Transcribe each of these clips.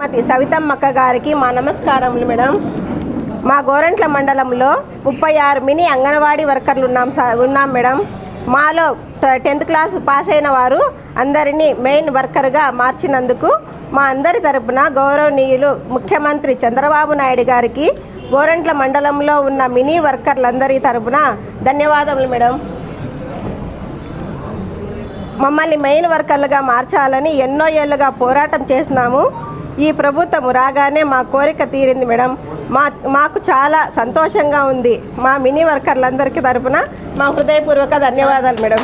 శ్రీమతి సవితమ్మక్క గారికి మా నమస్కారములు మేడం. మా గోరంట్ల మండలంలో ముప్పై ఆరు మినీ అంగన్వాడీ వర్కర్లు ఉన్నాం సార్ ఉన్నాం మేడం. మాలో టెన్త్ క్లాస్ పాస్ అయిన వారు అందరినీ మెయిన్ వర్కర్గా మార్చినందుకు మా అందరి తరపున గౌరవనీయులు ముఖ్యమంత్రి చంద్రబాబు నాయుడు గారికి గోరంట్ల మండలంలో ఉన్న మినీ వర్కర్లందరి తరపున ధన్యవాదములు మేడం. మమ్మల్ని మెయిన్ వర్కర్లుగా మార్చాలని ఎన్నో ఏళ్ళుగా పోరాటం చేసినాము ఈ ప్రభుత్వం రాగానే మా కోరిక తీరింది మేడం. మా మాకు చాలా సంతోషంగా ఉంది. మా మినీ వర్కర్లందరికీ తరపున మా హృదయపూర్వక ధన్యవాదాలు మేడం.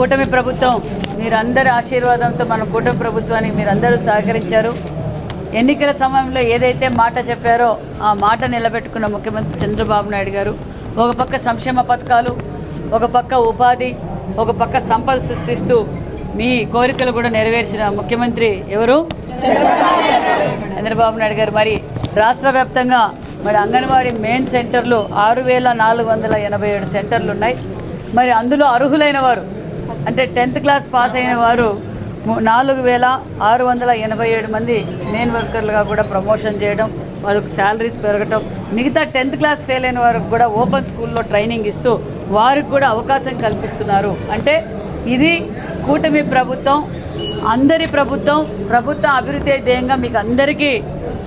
కూటమి ప్రభుత్వం మీరందరి ఆశీర్వాదంతో మన కూటమి ప్రభుత్వానికి మీరందరూ సహకరించారు. ఎన్నికల సమయంలో ఏదైతే మాట చెప్పారో ఆ మాట నిలబెట్టుకున్న ముఖ్యమంత్రి చంద్రబాబు నాయుడు గారు ఒక పక్క సంక్షేమ పథకాలు ఒక పక్క ఉపాధి ఒక పక్క సంపద సృష్టిస్తూ మీ కోరికలు కూడా నెరవేర్చిన ముఖ్యమంత్రి ఎవరు? చంద్రబాబు నాయుడు గారు. మరి రాష్ట్ర వ్యాప్తంగా మరి అంగన్వాడీ మెయిన్ సెంటర్లు ఆరు వేల నాలుగు వందల ఎనభై ఏడు సెంటర్లు ఉన్నాయి. మరి అందులో అర్హులైన వారు అంటే టెన్త్ క్లాస్ పాస్ అయిన వారు నాలుగు వేల ఆరు వందల ఎనభై ఏడు మంది మెయిన్ వర్కర్లుగా కూడా ప్రమోషన్ చేయడం వాళ్ళకు శాలరీస్ పెరగటం మిగతా టెన్త్ క్లాస్ ఫెయిల్ అయిన వారికి కూడా ఓపెన్ స్కూల్లో ట్రైనింగ్ ఇస్తూ వారికి కూడా అవకాశం కల్పిస్తున్నారు. అంటే ఇది కూటమి ప్రభుత్వం అందరి ప్రభుత్వం ప్రభుత్వ అభివృద్ధి ధ్యేయంగా మీకు అందరికీ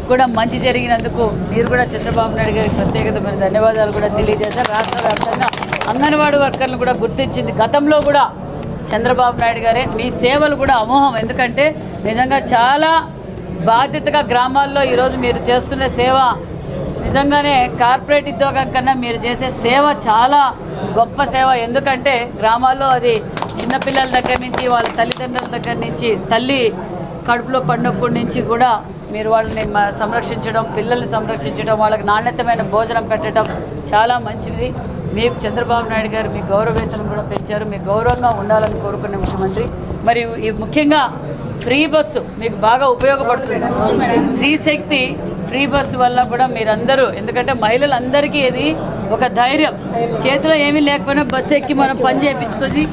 కూడా మంచి జరిగినందుకు మీరు కూడా చంద్రబాబు నాయుడు గారికి ప్రత్యేకతమైన ధన్యవాదాలు కూడా తెలియజేశారు. రాష్ట్ర వ్యాప్తంగా అంగన్వాడీ వర్కర్లు కూడా గుర్తించింది. గతంలో కూడా చంద్రబాబు నాయుడు గారే మీ సేవలు కూడా అమోహం. ఎందుకంటే నిజంగా చాలా బాధ్యతగా గ్రామాల్లో ఈరోజు మీరు చేస్తున్న సేవ నిజంగానే కార్పొరేట్ ఉద్యోగం కన్నా మీరు చేసే సేవ చాలా గొప్ప సేవ. ఎందుకంటే గ్రామాల్లో అది చిన్నపిల్లల దగ్గర నుంచి వాళ్ళ తల్లిదండ్రుల దగ్గర నుంచి తల్లి కడుపులో పడినప్పటి నుంచి కూడా మీరు వాళ్ళని సంరక్షించడం పిల్లల్ని సంరక్షించడం వాళ్ళకి నాణ్యతమైన భోజనం పెట్టడం చాలా మంచిది. మీకు చంద్రబాబు నాయుడు గారు మీ గౌరవేతనం కూడా పెంచారు. మీ గౌరవంగా ఉండాలని కోరుకునే ముఖ్యమంత్రి. మరి ఈ ముఖ్యంగా ఫ్రీ బస్సు మీకు బాగా ఉపయోగపడుతుంది. స్త్రీశక్తి ఫ్రీ బస్సు వల్ల కూడా మీరందరూ ఎందుకంటే మహిళలందరికీ ఇది ఒక ధైర్యం. చేతిలో ఏమీ లేకపోయినా బస్సు ఎక్కి మనం పని చేయించుకొని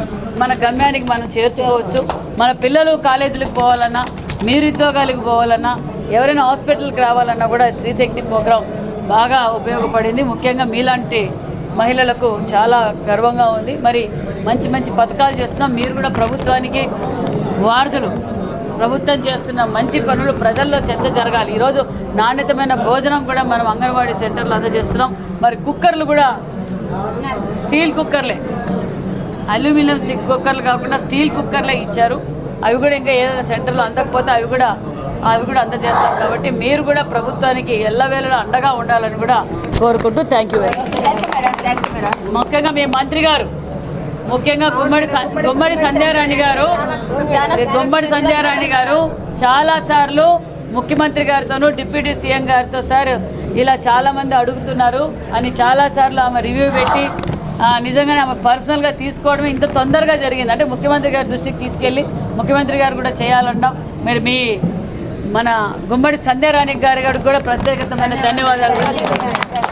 మన గమ్యానికి మనం చేర్చుకోవచ్చు మన పిల్లలు కాలేజీలకు పోవాలన్నా మీరు ఉద్యోగాలకు పోవాలన్నా ఎవరైనా హాస్పిటల్కి రావాలన్నా కూడా స్త్రీశక్తి ప్రోగ్రాం బాగా ఉపయోగపడింది. ముఖ్యంగా మీలాంటి మహిళలకు చాలా గర్వంగా ఉంది. మరి మంచి మంచి పథకాలు చేస్తున్నాం. మీరు కూడా ప్రభుత్వానికి వారధులు. ప్రభుత్వం చేస్తున్న మంచి పనులు ప్రజల్లో చర్చ జరగాలి. ఈరోజు నాణ్యతమైన భోజనం కూడా మనం అంగన్వాడీ సెంటర్లో అందజేస్తున్నాం. మరి కుక్కర్లు కూడా స్టీల్ కుక్కర్లే. అల్యూమినియం స్టిక్ కుక్కర్లు కాకుండా స్టీల్ కుక్కర్లే ఇచ్చారు. అవి కూడా ఇంకా ఏదైనా సెంటర్లో అందకపోతే అవి కూడా అవి కూడా అందజేస్తాం. కాబట్టి మీరు కూడా ప్రభుత్వానికి ఎల్లవేళలా అండగా ఉండాలని కూడా కోరుకుంటూ థ్యాంక్ యూ ముఖ్యంగా మీ మంత్రి గారు ముఖ్యంగా గుమ్మడి గుమ్మడి సంధ్యారాణి గారు గుమ్మడి సంధ్యారాణి గారు చాలా సార్లు ముఖ్యమంత్రి గారితోనూ డిప్యూటీ సీఎం గారితో సార్ ఇలా చాలామంది అడుగుతున్నారు అని చాలా సార్లు ఆమె రివ్యూ పెట్టి నిజంగానే ఆమె పర్సనల్గా తీసుకోవడం ఇంత తొందరగా జరిగింది. అంటే ముఖ్యమంత్రి గారి దృష్టికి తీసుకెళ్ళి ముఖ్యమంత్రి గారు కూడా చేయాలండం మీరు మీ మన గుమ్మడి సంధ్యారాణి గారి గారికి కూడా ప్రత్యేకతమైన ధన్యవాదాలు. కూడా